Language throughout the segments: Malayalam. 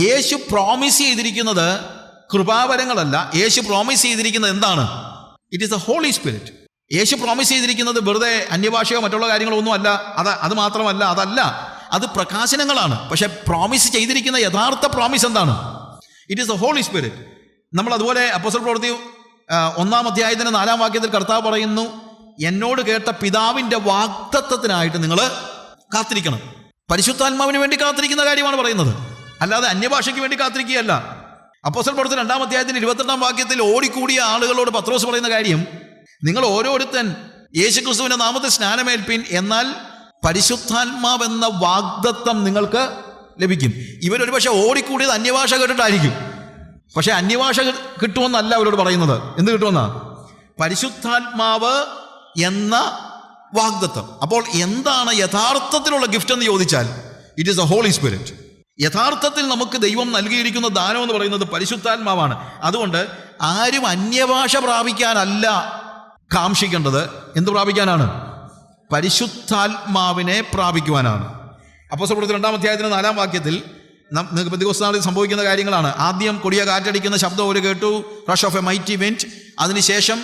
യേശു പ്രോമിസ് ചെയ്തിരിക്കുന്നത് കൃപാവരങ്ങളല്ല. യേശു പ്രോമിസ് ചെയ്തിരിക്കുന്നത് എന്താണ്? It is the holy spirit Yeshu promise ചെയ്തിരിക്കുന്നത് വെറുതെ അന്യഭാഷയോ മറ്റുള്ള കാര്യങ്ങളോ ഒന്നും അല്ല. അത് അത് മാത്രമല്ല അതല്ല. അത് പ്രകാശനങ്ങളാണ്. പക്ഷെ പ്രോമിസ് ചെയ്തിരിക്കുന്ന യഥാർത്ഥ പ്രോമിസ് എന്താണ്? It is the holy spirit നമ്മൾ അതുപോലെ അപ്പോസൽ പ്രവൃത്തി ഒന്നാം അധ്യായത്തിന് നാലാം വാക്യത്തിൽ കർത്താവ് പറയുന്നു എന്നോട് കേട്ട പിതാവിന്റെ വാക്തത്വത്തിനായിട്ട് നിങ്ങൾ കാത്തിരിക്കണം. പരിശുദ്ധാത്മാവിന് വേണ്ടി കാത്തിരിക്കുന്ന കാര്യമാണ് പറയുന്നത്. അല്ലാതെ അന്യഭാഷയ്ക്ക് വേണ്ടി കാത്തിരിക്കുകയല്ല. അപ്പോസൽ പ്രവൃത്തി രണ്ടാം അധ്യായത്തിന് ഇരുപത്തെട്ടാം വാക്യത്തിൽ ഓടിക്കൂടിയ ആളുകളോട് പത്രോസ് പറയുന്ന കാര്യം നിങ്ങൾ ഓരോരുത്തൻ യേശുക്രിസ്തുവിന്റെ നാമത്തിൽ സ്നാനമേൽപ്പിൻ എന്നാൽ പരിശുദ്ധാത്മാവെന്ന വാഗ്ദത്വം നിങ്ങൾക്ക് ലഭിക്കും. ഇവരൊരു പക്ഷെ ഓടിക്കൂടിയത് അന്യഭാഷ കേട്ടിട്ടായിരിക്കും. പക്ഷേ അന്യഭാഷ കിട്ടുമെന്നല്ല അവരോട് പറയുന്നത്. എന്ത് കിട്ടുമെന്നാ? പരിശുദ്ധാത്മാവ് എന്ന വാഗ്ദത്വം അപ്പോൾ എന്താണ് യഥാർത്ഥത്തിലുള്ള ഗിഫ്റ്റ് എന്ന് ചോദിച്ചാൽ it is a holy spirit യഥാർത്ഥത്തിൽ നമുക്ക് ദൈവം നൽകിയിരിക്കുന്ന ദാനം എന്ന് പറയുന്നത് പരിശുദ്ധാത്മാവാണ്. അതുകൊണ്ട് ആരും അന്യഭാഷ പ്രാപിക്കാനല്ല കാംക്ഷിക്കേണ്ടത്. എന്ത് പ്രാപിക്കാനാണ്? പരിശുദ്ധാത്മാവിനെ പ്രാപിക്കുവാനാണ്. അപ്പോൾ സുഹൃത്ത് രണ്ടാം അധ്യായത്തിന്റെ നാലാം വാക്യത്തിൽ നിങ്ങൾക്ക് പെന്തികോസ്താളിൽ സംഭവിക്കുന്ന കാര്യങ്ങളാണ്. ആദ്യം കൊടിയ കാറ്റടിക്കുന്ന ശബ്ദം അവർ കേട്ടു. Rush of a mighty wind അതിനുശേഷം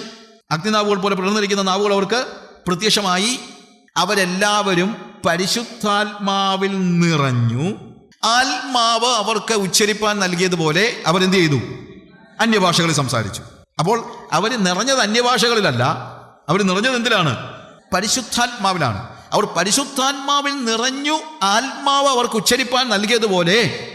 അഗ്നിനാവുകൾ പോലെ പിളർന്നിരിക്കുന്ന നാവുകൾ അവർക്ക് പ്രത്യക്ഷമായി അവരെല്ലാവരും പരിശുദ്ധാത്മാവിൽ നിറഞ്ഞു. ആത്മാവ് അവർക്ക് ഉച്ചരിപ്പാൻ നൽകിയതുപോലെ അവരെന്ത് ചെയ്തു? അന്യഭാഷകളിൽ സംസാരിച്ചു. അപ്പോൾ അവർ നിറഞ്ഞത് അന്യഭാഷകളിലല്ല അവർ നിറഞ്ഞത് എന്തിലാണ്? പരിശുദ്ധാത്മാവിലാണ്. അവർ പരിശുദ്ധാത്മാവിൽ നിറഞ്ഞു ആത്മാവ് അവർക്ക് ഉച്ചരിപ്പാൻ നൽകിയതുപോലെ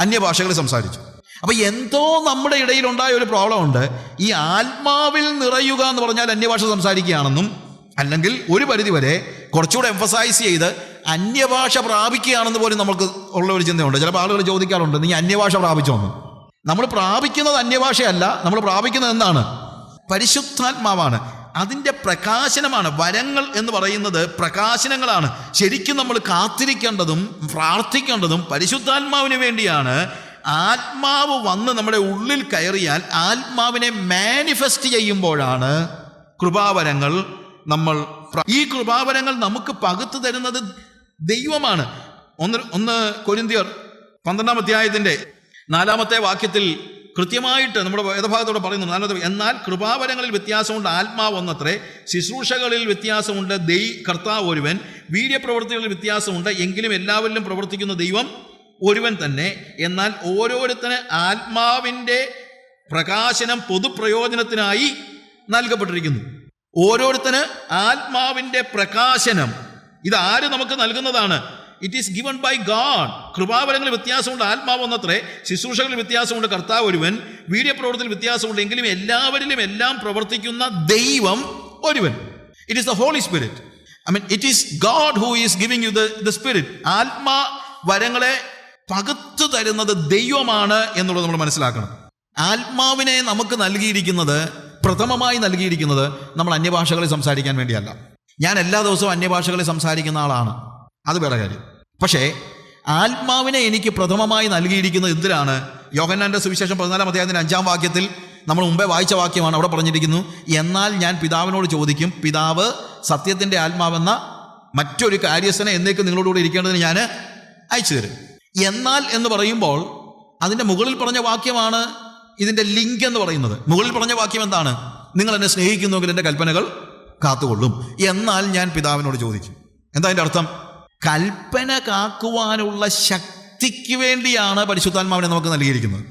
അന്യഭാഷകളിൽ സംസാരിച്ചു. അപ്പൊ എന്തോ നമ്മുടെ ഇടയിൽ ഉണ്ടായ ഒരു പ്രോബ്ലം ഉണ്ട്. ഈ ആത്മാവിൽ നിറയുക എന്ന് പറഞ്ഞാൽ അന്യഭാഷ സംസാരിക്കുകയാണെന്നും അല്ലെങ്കിൽ ഒരു പരിധിവരെ കുറച്ചുകൂടെ എംഫസൈസ് ചെയ്ത് അന്യഭാഷ പ്രാപിക്കുകയാണെന്ന് പോലും നമുക്ക് ഉള്ള ഒരു ചിന്തയുണ്ട്. ചിലപ്പോൾ ആളുകൾ ചോദിക്കാറുണ്ട് നീ അന്യഭാഷ പ്രാപിച്ചോന്ന് നമ്മൾ പ്രാപിക്കുന്നത് അന്യഭാഷയല്ല നമ്മൾ പ്രാപിക്കുന്നത് എന്താണ്? പരിശുദ്ധാത്മാവാണ്. അതിന്റെ പ്രകാശനമാണ്. വരങ്ങൾ എന്ന് പറയുന്നത് പ്രകാശനങ്ങളാണ്. ശരിക്കും നമ്മൾ കാത്തിരിക്കേണ്ടതും പ്രാർത്ഥിക്കേണ്ടതും പരിശുദ്ധാത്മാവിന് വേണ്ടിയാണ്. ആത്മാവ് വന്ന് നമ്മുടെ ഉള്ളിൽ കയറിയാൽ ആത്മാവിനെ മാനിഫെസ്റ്റ് ചെയ്യുമ്പോഴാണ് കൃപാവരങ്ങൾ നമ്മൾ ഈ കൃപാവരങ്ങൾ നമുക്ക് പകുത്തു തരുന്നത് ദൈവമാണ്. ഒന്ന് ഒന്ന് കൊരിന്തിയർ പന്ത്രണ്ടാം അധ്യായത്തിന്റെ നാലാമത്തെ വാക്യത്തിൽ കൃത്യമായിട്ട് നമ്മുടെ വേദഭാഗത്തോടെ പറയുന്നു നാലാമത്തെ എന്നാൽ കൃപാവരങ്ങളിൽ വ്യത്യാസമുണ്ട് ആത്മാവ് ഒന്നത്രേ ശുശ്രൂഷകളിൽ വ്യത്യാസമുണ്ട് ദൈ കർത്താവ് ഒരുവൻ. വീര്യപ്രവൃത്തികളിൽ വ്യത്യാസമുണ്ട് എങ്കിലും എല്ലാവരിലും പ്രവർത്തിക്കുന്ന ദൈവം ഒരുവൻ തന്നെ. എന്നാൽ ഓരോരുത്തന് ആത്മാവിന്റെ പ്രകാശനം പൊതുപ്രയോജനത്തിനായി നൽകപ്പെട്ടിരിക്കുന്നു. ഓരോരുത്തന് ആത്മാവിന്റെ പ്രകാശനം ഇത് ആര് നമുക്ക് നൽകുന്നതാണ്? It is given by God കൃപാവരങ്ങളിൽ വ്യത്യാസമുണ്ട് ആത്മാവ് ഒന്നത്രേ ശുശ്രൂഷകളിൽ വ്യത്യാസമുണ്ട് കർത്താവ് ഒരുവൻ. വീര്യപ്രവർത്തനത്തിൽ വ്യത്യാസമുണ്ട് എങ്കിലും എല്ലാവരിലും എല്ലാം പ്രവർത്തിക്കുന്ന ദൈവം ഒരുവൻ. It is the holy spirit I mean it is God who is giving you the spirit ആത്മാ വരങ്ങളെ പകുത്തു തരുന്നത് ദൈവമാണ് എന്നുള്ളത് നമ്മൾ മനസ്സിലാക്കണം. ആത്മാവിനെ നമുക്ക് നൽകിയിരിക്കുന്നത് പ്രഥമമായി നൽകിയിരിക്കുന്നത് നമ്മൾ അന്യഭാഷകളിൽ സംസാരിക്കാൻ വേണ്ടിയല്ല. ഞാൻ എല്ലാ ദിവസവും അന്യഭാഷകളിൽ സംസാരിക്കുന്ന ആളാണ്. അത് വേറെ കാര്യം. പക്ഷേ ആത്മാവിനെ എനിക്ക് പ്രഥമമായി നൽകിയിരിക്കുന്നത് എന്തിനാണ്? യോഹന്നാന്റെ സുവിശേഷം പതിനാലാം അദ്ദേഹത്തിന്റെ അഞ്ചാം വാക്യത്തിൽ നമ്മൾ മുമ്പേ വായിച്ച വാക്യമാണ് അവിടെ പറഞ്ഞിരിക്കുന്നു എന്നാൽ ഞാൻ പിതാവിനോട് ചോദിക്കും പിതാവ് സത്യത്തിന്റെ ആത്മാവെന്ന മറ്റൊരു കാര്യസ്ഥനെ എന്നേക്ക് നിങ്ങളോടുകൂടി ഇരിക്കേണ്ടതിന് ഞാൻ അയച്ചു തരും. എന്നാൽ എന്ന് പറയുമ്പോൾ അതിന്റെ മുകളിൽ പറഞ്ഞ വാക്യമാണ് ഇതിന്റെ ലിങ്ക് എന്ന് പറയുന്നത്. മുകളിൽ പറഞ്ഞ വാക്യം എന്താണ്? നിങ്ങൾ എന്നെ സ്നേഹിക്കുന്നുവെങ്കിൽ എന്റെ കൽപ്പനകൾ കാത്തുകൊള്ളും. എന്നാൽ ഞാൻ പിതാവിനോട് ചോദിച്ചു. എന്താ അതിന്റെ അർത്ഥം? കൽപ്പന കാക്കുവാനുള്ള ശക്തിക്ക് വേണ്ടിയാണ് പരിശുദ്ധാത്മാവിനെ നമുക്ക് നൽകിയിരിക്കുന്നത്.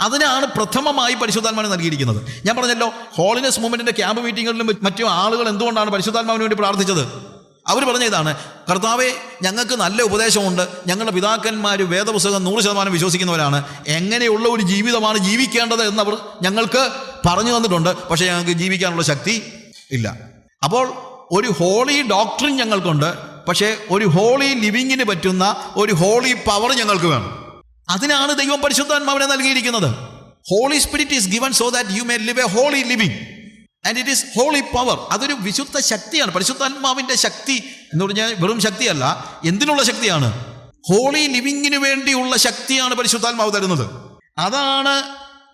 അതിനാണ് പ്രഥമമായി പരിശുദ്ധാത്മാവിനെ നൽകിയിരിക്കുന്നത്. ഞാൻ പറഞ്ഞല്ലോ ഹോളിനെസ് മൂവ്മെന്റിന്റെ ക്യാമ്പ് മീറ്റിങ്ങുകളിലും മറ്റു ആളുകൾ എന്തുകൊണ്ടാണ് പരിശുദ്ധാത്മാവിന് വേണ്ടി പ്രാർത്ഥിച്ചത്? അവർ പറഞ്ഞ ഇതാണ് കർത്താവെ ഞങ്ങൾക്ക് നല്ല ഉപദേശമുണ്ട്. ഞങ്ങളുടെ പിതാക്കന്മാർ വേദപുസ്തകം നൂറ് ശതമാനം വിശ്വസിക്കുന്നവരാണ്. എങ്ങനെയുള്ള ഒരു ജീവിതമാണ് ജീവിക്കേണ്ടത് അവർ ഞങ്ങൾക്ക് പറഞ്ഞു തന്നിട്ടുണ്ട്. പക്ഷേ ഞങ്ങൾക്ക് ജീവിക്കാനുള്ള ശക്തി ഇല്ല. അപ്പോൾ ഒരു ഹോളി ഡോക്ടറും ഞങ്ങൾക്കുണ്ട്. പക്ഷേ ഒരു ഹോളി ലിവിങ്ങിന് പറ്റുന്ന ഒരു ഹോളി പവർ ഞങ്ങൾക്ക് വേണം. അതിനാണ് ദൈവം പരിശുദ്ധാത്മാവിനെ നൽകിയിരിക്കുന്നത്. Holy spirit is given so that you may live a holy living and it is holy power അതൊരു വിശുദ്ധ ശക്തിയാണ്. പരിശുദ്ധാത്മാവിന്റെ ശക്തി എന്ന് പറഞ്ഞാൽ വെറും ശക്തിയല്ല എന്തിനുള്ള ശക്തിയാണ്? ഹോളി ലിവിങ്ങിന് വേണ്ടിയുള്ള ശക്തിയാണ് പരിശുദ്ധാത്മാവ് തരുന്നത്. അതാണ്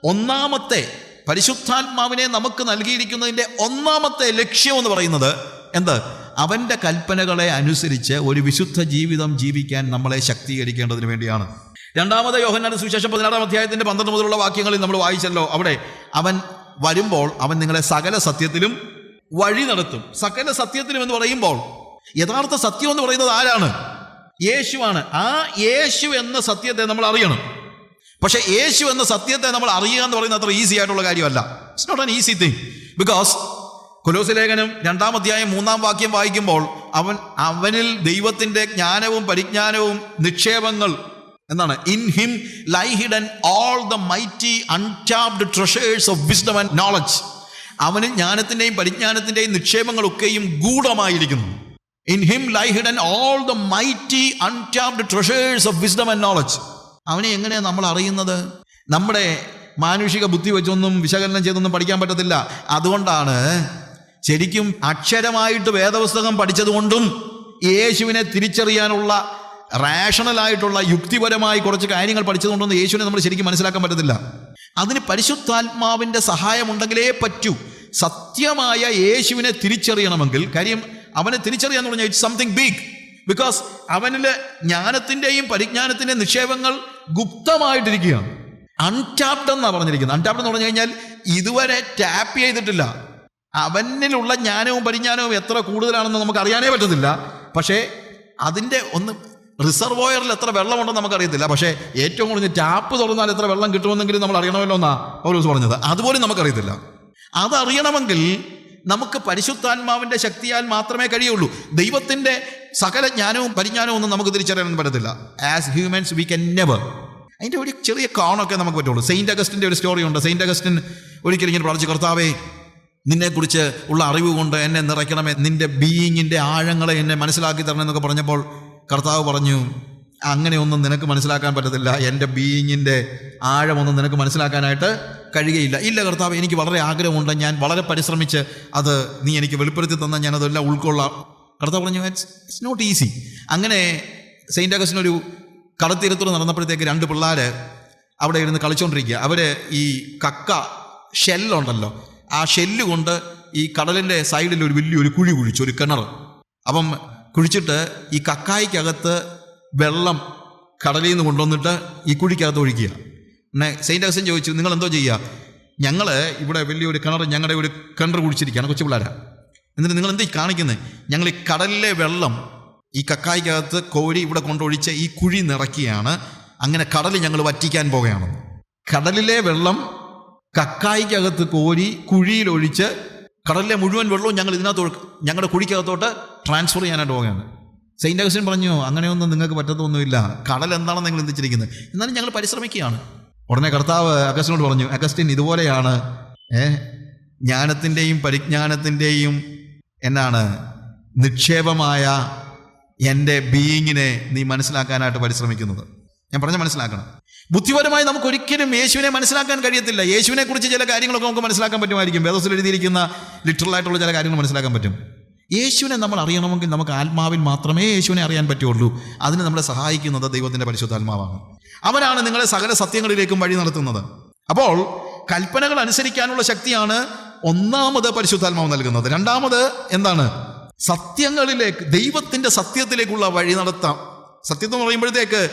ഒന്നാമത്തെ പരിശുദ്ധാത്മാവിനെ നമുക്ക് നൽകിയിരിക്കുന്നതിന്റെ ഒന്നാമത്തെ ലക്ഷ്യം എന്ന് പറയുന്നത് എന്ത്? അവന്റെ കൽപ്പനകളെ അനുസരിച്ച് ഒരു വിശുദ്ധ ജീവിതം ജീവിക്കാൻ നമ്മളെ ശക്തീകരിക്കേണ്ടതിന് വേണ്ടിയാണ്. രണ്ടാമത് യോഹന്നാന്റെ സുവിശേഷം പതിനാറാം അധ്യായത്തിന്റെ പന്ത്രണ്ട് മുതലുള്ള വാക്യങ്ങളിൽ നമ്മൾ വായിച്ചല്ലോ. അവിടെ അവൻ വരുമ്പോൾ അവൻ നിങ്ങളെ സകല സത്യത്തിലും വഴി നടത്തും. സകല സത്യത്തിലും എന്ന് പറയുമ്പോൾ യഥാർത്ഥ സത്യം എന്ന് പറയുന്നത് ആരാണ്? യേശുവാണ്. ആ യേശു എന്ന സത്യത്തെ നമ്മൾ അറിയണം. പക്ഷെ യേശു എന്ന സത്യത്തെ നമ്മൾ അറിയുക എന്ന് പറയുന്നത് അത്ര ഈസി ആയിട്ടുള്ള കാര്യമല്ല. It's not an easy thing because കൊലോസ് ലേഖനം രണ്ടാം അധ്യായം മൂന്നാം വാക്യം വായിക്കുമ്പോൾ അവൻ അവനിൽ ദൈവത്തിന്റെ ജ്ഞാനവും പരിജ്ഞാനവും നിക്ഷേപങ്ങൾ എന്താണ് in him lie hidden all the mighty untapped treasures of wisdom and knowledge അവന് ജ്ഞാനത്തിന്റെയും പരിജ്ഞാനത്തിന്റെയും നിക്ഷേപങ്ങളൊക്കെയും ഗൂഢമായിരിക്കുന്നു. In him lie hidden all the mighty untapped treasures of wisdom and knowledge അവനെ എങ്ങനെയാണ് നമ്മൾ അറിയുന്നത്? നമ്മുടെ മാനുഷിക ബുദ്ധി വെച്ചൊന്നും വിശകലനം ചെയ്തൊന്നും പഠിക്കാൻ പറ്റത്തില്ല. അതുകൊണ്ടാണ് ശരിക്കും അക്ഷരമായിട്ട് വേദപുസ്തകം പഠിച്ചതുകൊണ്ടും യേശുവിനെ തിരിച്ചറിയാനുള്ള റാഷണലായിട്ടുള്ള യുക്തിപരമായി കുറച്ച് കാര്യങ്ങൾ പഠിച്ചതുകൊണ്ടൊന്നും യേശുവിനെ നമ്മൾ ശരിക്കും മനസ്സിലാക്കാൻ പറ്റത്തില്ല. അതിന് പരിശുദ്ധാത്മാവിന്റെ സഹായമുണ്ടെങ്കിലേ പറ്റൂ. സത്യമായ യേശുവിനെ തിരിച്ചറിയണമെങ്കിൽ കാര്യം അവനെ തിരിച്ചറിയാന്ന് പറഞ്ഞാൽ ഇറ്റ്സ് സംതിങ് ബിഗ് ബിക്കോസ് അവനിലെ ജ്ഞാനത്തിന്റെയും പരിജ്ഞാനത്തിന്റെയും നിക്ഷേപങ്ങൾ ഗുപ്തമായിട്ടിരിക്കുകയാണ്. അൺടാപ്ഡ് എന്നാണ് പറഞ്ഞിരിക്കുന്നത്. അൺടാപ്ഡ് എന്ന് പറഞ്ഞു കഴിഞ്ഞാൽ ഇതുവരെ ടാപ്പ് ചെയ്തിട്ടില്ല. അവനിലുള്ള ജ്ഞാനവും പരിജ്ഞാനവും എത്ര കൂടുതലാണെന്ന് നമുക്ക് അറിയാനേ പറ്റത്തില്ല. പക്ഷേ അതിന്റെ ഒന്ന് റിസർവോയറിൽ എത്ര വെള്ളമുണ്ടെന്ന് നമുക്കറിയത്തില്ല. പക്ഷേ ഏറ്റവും കൂടുതൽ ടാപ്പ് തുറന്നാൽ എത്ര വെള്ളം കിട്ടുമെന്നെങ്കിലും നമ്മൾ അറിയണമല്ലോ എന്നാ പൗലോസ് പറഞ്ഞത്. അതുപോലും നമുക്കറിയത്തില്ല. അതറിയണമെങ്കിൽ നമുക്ക് പരിശുദ്ധാത്മാവിന്റെ ശക്തിയാൽ മാത്രമേ കഴിയുള്ളൂ. ദൈവത്തിന്റെ സകല ജ്ഞാനവും പരിജ്ഞാനവും ഒന്നും നമുക്ക് തിരിച്ചറിയാൻ പറ്റത്തില്ല. As humans we can never അതിന്റെ ഒരു ചെറിയ കാണൊക്കെ നമുക്ക് പറ്റുള്ളൂ. സെയിന്റ് അഗസ്റ്റിന്റെ ഒരു സ്റ്റോറി ഉണ്ട്. സെയിന്റ് അഗസ്റ്റിൻ ഒരിക്കലും ഇങ്ങനെ പ്രാർത്ഥിച്ചു കർത്താവേ നിന്നെക്കുറിച്ച് ഉള്ള അറിവ് കൊണ്ട് എന്നെ നിറയ്ക്കണമേ. നിന്റെ ബീയിങ്ങിന്റെ ആഴങ്ങളെ എന്നെ മനസ്സിലാക്കി തരണമെന്നൊക്കെ പറഞ്ഞപ്പോൾ കർത്താവ് പറഞ്ഞു അങ്ങനെയൊന്നും നിനക്ക് മനസ്സിലാക്കാൻ പറ്റത്തില്ല. എന്റെ ബീയിങ്ങിന്റെ ആഴമൊന്നും നിനക്ക് മനസ്സിലാക്കാനായിട്ട് കഴിയുകയില്ല. ഇല്ല കർത്താവ് എനിക്ക് വളരെ ആഗ്രഹമുണ്ട്. ഞാൻ വളരെ പരിശ്രമിച്ച് അത് നീ എനിക്ക് വെളിപ്പെടുത്തി തന്ന ഞാൻ അതെല്ലാം ഉൾക്കൊള്ളാം. കർത്താവ് പറഞ്ഞു ഇറ്റ്സ് നോട്ട് ഈസി അങ്ങനെ സെയിന്റ് അഗസ്റ്റിനൊരു കടത്തീരത്തോട് നടന്നപ്പോഴത്തേക്ക് രണ്ട് പിള്ളേർ അവിടെ ഇരുന്ന് കളിച്ചുകൊണ്ടിരിക്കുക അവർ ഈ കക്ക ഷെല്ലുണ്ടല്ലോ ആ ഷെല്ല് കൊണ്ട് ഈ കടലിന്റെ സൈഡിൽ ഒരു വലിയൊരു കുഴി കുഴിച്ചു ഒരു കിണർ. അപ്പം കുഴിച്ചിട്ട് ഈ കക്കായിക്കകത്ത് വെള്ളം കടലിൽ നിന്ന് കൊണ്ടുവന്നിട്ട് ഈ കുഴിക്കകത്ത് ഒഴിക്കുക. പിന്നെ സെയിന്റ് അഗസ്റ്റിൻ ചോദിച്ചു നിങ്ങൾ എന്തോ ചെയ്യുക ഞങ്ങൾ ഇവിടെ വലിയൊരു കിണർ ഞങ്ങളുടെ ഒരു കിണർ കുഴിച്ചിരിക്കുകയാണ് കൊച്ചു പിള്ളേരാ. എന്നിട്ട് നിങ്ങൾ എന്ത് കാണിക്കുന്നത് ഞങ്ങൾ ഈ കടലിലെ വെള്ളം ഈ കക്കായിക്കകത്ത് കോരി ഇവിടെ കൊണ്ടൊഴിച്ച് ഈ കുഴി നിറയ്ക്കുകയാണ് അങ്ങനെ കടൽ ഞങ്ങൾ വറ്റിക്കാൻ പോകുകയാണ് കടലിലെ വെള്ളം കക്കായിക്കകത്ത് കോരി കുഴിയിലൊഴിച്ച് കടലിലെ മുഴുവൻ വെള്ളവും ഞങ്ങൾ ഇതിനകത്ത് ഞങ്ങളുടെ കുഴിക്കകത്തോട്ട് ട്രാൻസ്ഫർ ചെയ്യാനായിട്ട് പോവുകയാണ്. സെയിന്റ് അഗസ്റ്റിൻ പറഞ്ഞു അങ്ങനെയൊന്നും നിങ്ങൾക്ക് പറ്റത്തൊന്നുമില്ല. കടൽ എന്താണെന്ന് നിങ്ങൾ ചിന്തിച്ചിരിക്കുന്നത്? എന്നാലും ഞങ്ങൾ പരിശ്രമിക്കുകയാണ്. ഉടനെ കർത്താവ് അഗസ്റ്റിനോട് പറഞ്ഞു അഗസ്റ്റിൻ ഇതുപോലെയാണ്. ഏ? ജ്ഞാനത്തിന്റെയും പരിജ്ഞാനത്തിന്റെയും എന്നാണ് നിക്ഷേപമായ എന്റെ ബീയിങ്ങിനെ നീ മനസ്സിലാക്കാനായിട്ട് പരിശ്രമിക്കുന്നത്. ഞാൻ പറഞ്ഞ മനസ്സിലാക്കണം. ബുദ്ധിപരമായി നമുക്ക് ഒരിക്കലും യേശുവിനെ മനസ്സിലാക്കാൻ കഴിയത്തില്ല. യേശുവിനെ കുറിച്ച് ചില കാര്യങ്ങളൊക്കെ നമുക്ക് മനസ്സിലാക്കാൻ പറ്റുമായിരിക്കും. വേദത്തിൽ എഴുതിയിരിക്കുന്ന ലിറ്ററലായിട്ടുള്ള ചില കാര്യങ്ങൾ മനസ്സിലാക്കാൻ പറ്റും. യേശുവിനെ നമ്മൾ അറിയണമെങ്കിൽ നമുക്ക് ആത്മാവിൽ മാത്രമേ യേശുവിനെ അറിയാൻ പറ്റുള്ളൂ. അതിന് നമ്മളെ സഹായിക്കുന്നത് ദൈവത്തിന്റെ പരിശുദ്ധാത്മാവാണ്. അവനാണ് നിങ്ങളെ സകല സത്യങ്ങളിലേക്കും വഴി നടത്തുന്നത്. അപ്പോൾ കൽപ്പനകൾ അനുസരിക്കാനുള്ള ശക്തിയാണ് ഒന്നാമത് പരിശുദ്ധാത്മാവ് നൽകുന്നത്. രണ്ടാമത് എന്താണ്? സത്യങ്ങളിലേക്ക് ദൈവത്തിന്റെ സത്യത്തിലേക്കുള്ള വഴി നടത്താം. സത്യം എന്ന് പറയുമ്പോഴത്തേക്ക്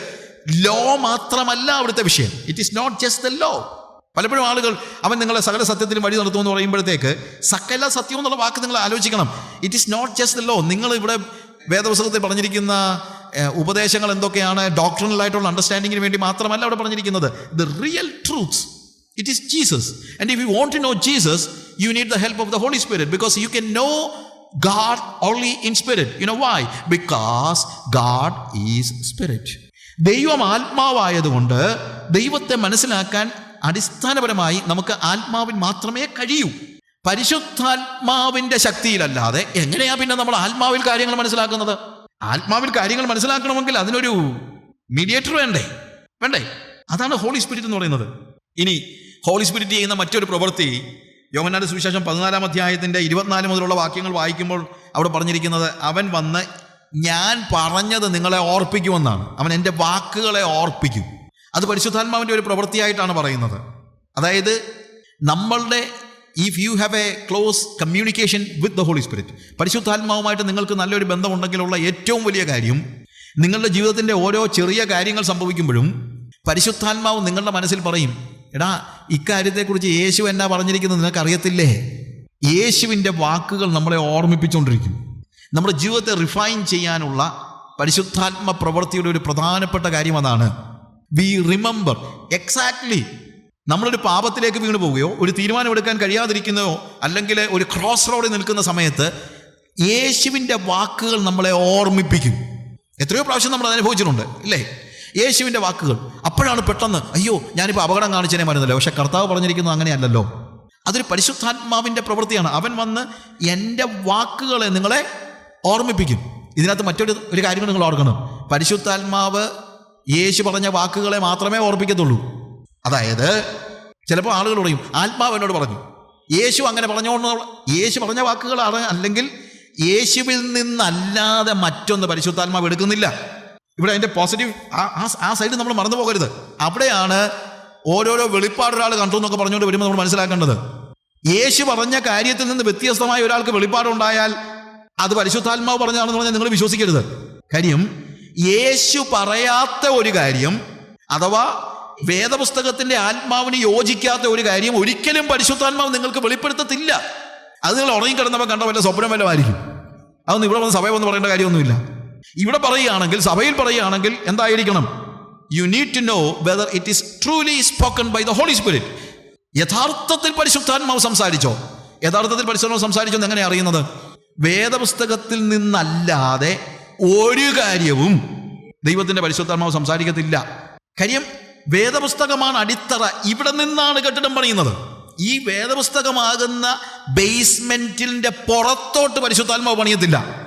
ലോ മാത്രമല്ല അവിടുത്തെ വിഷയം. It is not just the law പലപ്പോഴും ആളുകൾ അവൻ നിങ്ങളെ സകല സത്യത്തിലും വഴി നടത്തുമെന്ന് പറയുമ്പോഴത്തേക്ക് സകല സത്യം എന്നുള്ള വാക്ക് നിങ്ങൾ ആലോചിക്കണം it is not just law നിങ്ങൾ ഇവിടെ വേദപുസ്തകത്തിൽ പറഞ്ഞിരിക്കുന്ന ഉപദേശങ്ങൾ എന്തൊക്കെയാണ് ഡോക്ടറിനലായിട്ടുള്ള അണ്ടർസ്റ്റാൻഡിങ്ങിന് വേണ്ടി മാത്രമല്ല അവിടെ പറഞ്ഞിരിക്കുന്നത് the real truths it is Jesus and if you want to know Jesus you need the help of the holy spirit because you can know God only in spirit. You know why? Because God is spirit. ദൈവം ആത്മാവായതുകൊണ്ട് ദൈവത്തെ മനസ്സിലാക്കാൻ അടിസ്ഥാനപരമായി നമുക്ക് ആത്മാവിൻ മാത്രമേ കഴിയൂ. പരിശുദ്ധാത്മാവിന്റെ ശക്തിയിലല്ലാതെ എങ്ങനെയാ പിന്നെ നമ്മൾ ആത്മാവിൽ കാര്യങ്ങൾ മനസ്സിലാക്കുന്നത്? ആത്മാവിൽ കാര്യങ്ങൾ മനസ്സിലാക്കണമെങ്കിൽ അതിനൊരു മീഡിയേറ്റർ വേണ്ടേ? വേണ്ടേ? അതാണ് ഹോളി സ്പിരിറ്റ് എന്ന് പറയുന്നത്. ഇനി ഹോളി സ്പിരിറ്റ് ചെയ്യുന്ന മറ്റൊരു പ്രവൃത്തി യോമനാട് സുവിശേഷം പതിനാലാം അധ്യായത്തിന്റെ ഇരുപത്തിനാല് മുതലുള്ള വാക്യങ്ങൾ വായിക്കുമ്പോൾ അവിടെ പറഞ്ഞിരിക്കുന്നത് അവൻ വന്ന് ഞാൻ പറഞ്ഞത് നിങ്ങളെ ഓർപ്പിക്കുമെന്നാണ്. അവൻ എന്റെ വാക്കുകളെ ഓർപ്പിക്കും. അത് പരിശുദ്ധാത്മാവിന്റെ ഒരു പ്രവൃത്തിയായിട്ടാണ് പറയുന്നത്. അതായത് നമ്മളുടെ if you have a close communication with the holy spirit പരിശുദ്ധാത്മാവുമായിട്ട് നിങ്ങൾക്ക് നല്ലൊരു ബന്ധമുണ്ടെങ്കിലുള്ള ഏറ്റവും വലിയ കാര്യം നിങ്ങളുടെ ജീവിതത്തിന്റെ ഓരോ ചെറിയ കാര്യങ്ങൾ സംഭവിക്കുമ്പോഴും പരിശുദ്ധാത്മാവ് നിങ്ങളുടെ മനസ്സിൽ പറയും എടാ ഇക്കാര്യത്തെക്കുറിച്ച് യേശു എന്നാ പറഞ്ഞിരിക്കുന്നത് അറിയത്തില്ലേ യേശുവിന്റെ വാക്കുകൾ നമ്മളെ ഓർമ്മിപ്പിച്ചുകൊണ്ടിരിക്കും. നമ്മുടെ ജീവിതത്തെ റിഫൈൻ ചെയ്യാനുള്ള പരിശുദ്ധാത്മ പ്രവൃത്തിയുടെ ഒരു പ്രധാനപ്പെട്ട കാര്യം അതാണ്. വി റിമെമ്പർ എക്സാക്ട്ലി നമ്മളൊരു പാപത്തിലേക്ക് വീണ് പോവുകയോ ഒരു തീരുമാനമെടുക്കാൻ കഴിയാതിരിക്കുന്നതോ അല്ലെങ്കിൽ ഒരു ക്രോസ് റോഡിൽ നിൽക്കുന്ന സമയത്ത് യേശുവിന്റെ വാക്കുകൾ നമ്മളെ ഓർമ്മിപ്പിക്കും. എത്രയോ പ്രാവശ്യം നമ്മൾ അനുഭവിച്ചിട്ടുണ്ട് ഇല്ലേ? യേശുവിന്റെ വാക്കുകൾ. അപ്പോഴാണ് പെട്ടെന്ന് അയ്യോ ഞാനിപ്പോൾ അപകടം കാണിച്ചതിനെ മരുന്നല്ലോ പക്ഷെ കർത്താവ് പറഞ്ഞിരിക്കുന്നത് അങ്ങനെയല്ലല്ലോ. അതൊരു പരിശുദ്ധാത്മാവിന്റെ പ്രവൃത്തിയാണ്. അവൻ വന്ന് എന്റെ വാക്കുകളെ നിങ്ങളെ ഓർമ്മിപ്പിക്കും. ഇതിനകത്ത് മറ്റൊരു ഒരു കാര്യം നിങ്ങൾ ഓർക്കണം. പരിശുദ്ധാത്മാവ് യേശു പറഞ്ഞ വാക്കുകളെ മാത്രമേ ഓർപ്പിക്കത്തുള്ളൂ. അതായത് ചിലപ്പോൾ ആളുകൾ പറയും ആത്മാവ് എന്നോട് പറഞ്ഞു. യേശു അങ്ങനെ പറഞ്ഞോണ്ട് യേശു പറഞ്ഞ വാക്കുകളാണ് അല്ലെങ്കിൽ യേശുവിൽ നിന്നല്ലാതെ മറ്റൊന്ന് പരിശുദ്ധാത്മാവ് എടുക്കുന്നില്ല. ഇവിടെ അതിന്റെ പോസിറ്റീവ് ആ സൈഡ് നമ്മൾ മറന്നു പോകരുത്. അവിടെയാണ് ഓരോരോ വെളിപ്പാട് ഒരാൾ കണ്ടു എന്നൊക്കെ പറഞ്ഞുകൊണ്ട് വരുമ്പോൾ നമ്മൾ മനസ്സിലാക്കേണ്ടത്. യേശു പറഞ്ഞ കാര്യത്തിൽ നിന്ന് വ്യത്യസ്തമായ ഒരാൾക്ക് വെളിപ്പാടുണ്ടായാൽ അത് പരിശുദ്ധാത്മാവ് പറഞ്ഞാണെന്ന് പറഞ്ഞാൽ നിങ്ങൾ വിശ്വസിക്കരുത്. കാര്യം യേശു പറയാത്ത ഒരു കാര്യം അഥവാ വേദപുസ്തകത്തിന്റെ ആത്മാവിന് യോജിക്കാത്ത ഒരു കാര്യം ഒരിക്കലും പരിശുദ്ധാത്മാവ് നിങ്ങൾക്ക് വെളിപ്പെടുത്തത്തില്ല. അത് നിങ്ങൾ ഉറങ്ങിക്കിടന്നപ്പോൾ കണ്ട വല്ല സ്വപ്നം വല്ല ആയിരിക്കും. അതൊന്നും ഇവിടെ വന്ന് സഭയിൽ വന്ന് പറയേണ്ട കാര്യമൊന്നുമില്ല. ഇവിടെ പറയുകയാണെങ്കിൽ സഭയിൽ പറയുകയാണെങ്കിൽ എന്തായിരിക്കണം? You need to know whether it is truly spoken by the holy spirit യഥാർത്ഥത്തിൽ പരിശുദ്ധാത്മാവ് സംസാരിച്ചോ? യഥാർത്ഥത്തിൽ പരിശുദ്ധാത്മാവ് സംസാരിച്ചോ എന്ന് എങ്ങനെയാണ് അറിയുന്നത്? വേദപുസ്തകത്തിൽ നിന്നല്ലാതെ ഒരു കാര്യവും ദൈവത്തിന്റെ പരിശുദ്ധാത്മാവ് സംസാരിക്കത്തില്ല. കാര്യം വേദപുസ്തകമാണ് അടിത്തറ. ഇവിടെ നിന്നാണ് കെട്ടിടം പണിയുന്നത്. ഈ വേദപുസ്തകമാകുന്ന ബേസ്മെന്റിന്റെ പുറത്തോട്ട് പരിശുദ്ധാത്മാവ് പണിയത്തില്ല.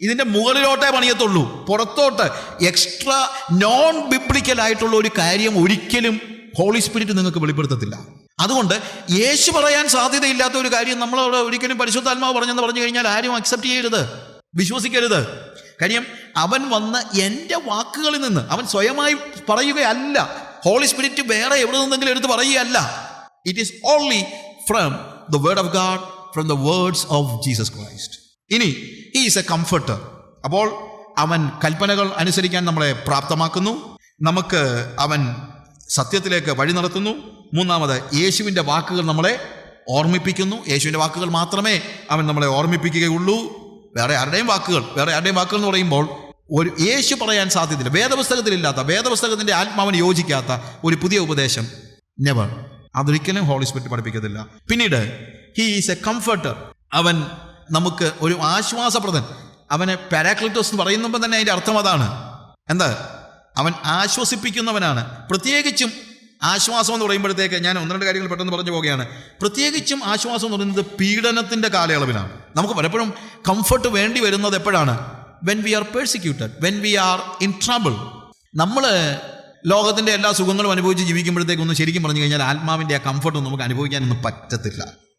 ഇതിന്റെ മുകളിലോട്ടേ പണിയത്തുള്ളൂ. പുറത്തോട്ട് എക്സ്ട്രാ നോൺ ബിബ്ലിക്കൽ ആയിട്ടുള്ള ഒരു കാര്യം ഒരിക്കലും ഹോളി സ്പിരിറ്റ് നിങ്ങൾക്ക് വെളിപ്പെടുത്തത്തില്ല. അതുകൊണ്ട് യേശു പറയാൻ സാധ്യതയില്ലാത്ത ഒരു കാര്യം നമ്മളവിടെ ഒരിക്കലും പരിശുദ്ധാത്മാവ് പറഞ്ഞെന്ന് പറഞ്ഞു കഴിഞ്ഞാൽ ആരും അക്സെപ്റ്റ് ചെയ്യരുത്. വിശ്വസിക്കരുത്. കാര്യം അവൻ വന്ന് എന്റെ വാക്കുകളിൽ നിന്ന് അവൻ സ്വയമായി പറയുകയല്ല. ഹോളി സ്പിരിറ്റ് വേറെ എവിടെ നിന്നെങ്കിലും എടുത്ത് പറയുകയല്ല. It is only from the word of God from the words of Jesus Christ ഇനി ഈ ഈസ് എ കംഫർട്ടർ അപ്പോൾ അവൻ കൽപ്പനകൾ അനുസരിക്കാൻ നമ്മളെ പ്രാപ്തമാക്കുന്നു. നമുക്ക് അവൻ സത്യത്തിലേക്ക് വഴി നടത്തുന്നു. മൂന്നാമത് യേശുവിന്റെ വാക്കുകൾ നമ്മളെ ഓർമ്മിപ്പിക്കുന്നു. യേശുവിന്റെ വാക്കുകൾ മാത്രമേ അവൻ നമ്മളെ ഓർമ്മിപ്പിക്കുകയുള്ളൂ. വേറെ ആരുടെയും വാക്കുകൾ വേറെ ആരുടെയും വാക്കുകൾ എന്ന് പറയുമ്പോൾ ഒരു യേശു പറയാൻ സാധ്യതയില്ല. വേദപുസ്തകത്തിലില്ലാത്ത വേദപുസ്തകത്തിന്റെ ആത്മാവിന് യോജിക്കാത്ത ഒരു പുതിയ ഉപദേശം. നെവർ അതൊരിക്കലും ഹോളി സ്പിരിറ്റ് പഠിപ്പിക്കത്തില്ല. പിന്നീട് ഹീ ഈസ് എ കംഫർട്ടർ അവൻ നമുക്ക് ഒരു ആശ്വാസപ്രദൻ. അവനെ പാരാക്ലിറ്റോസ് എന്ന് പറയുമ്പോൾ തന്നെ അതിന്റെ അർത്ഥം അതാണ്. എന്താ? അവൻ ആശ്വസിപ്പിക്കുന്നവനാണ്. പ്രത്യേകിച്ചും ആശ്വാസം എന്ന് പറയുമ്പോഴത്തേക്ക് ഞാൻ ഒന്ന് രണ്ട് കാര്യങ്ങൾ പെട്ടെന്ന് പറഞ്ഞു പോവുകയാണ്. പ്രത്യേകിച്ചും ആശ്വാസം എന്ന് പറയുന്നത് പീഡനത്തിന്റെ കാലയളവിലാണ്. നമുക്ക് പലപ്പോഴും കംഫർട്ട് വേണ്ടി വരുന്നത് എപ്പോഴാണ്? When we are persecuted when we are in trouble നമ്മൾ ലോകത്തിന്റെ എല്ലാ സുഖങ്ങളും അനുഭവിച്ച് ജീവിക്കുമ്പോഴത്തേക്കൊന്നും ശരിക്കും പറഞ്ഞു കഴിഞ്ഞാൽ ആത്മാവിന്റെ ആ കംഫർട്ടൊന്നും നമുക്ക് അനുഭവിക്കാനൊന്നും പറ്റത്തില്ല.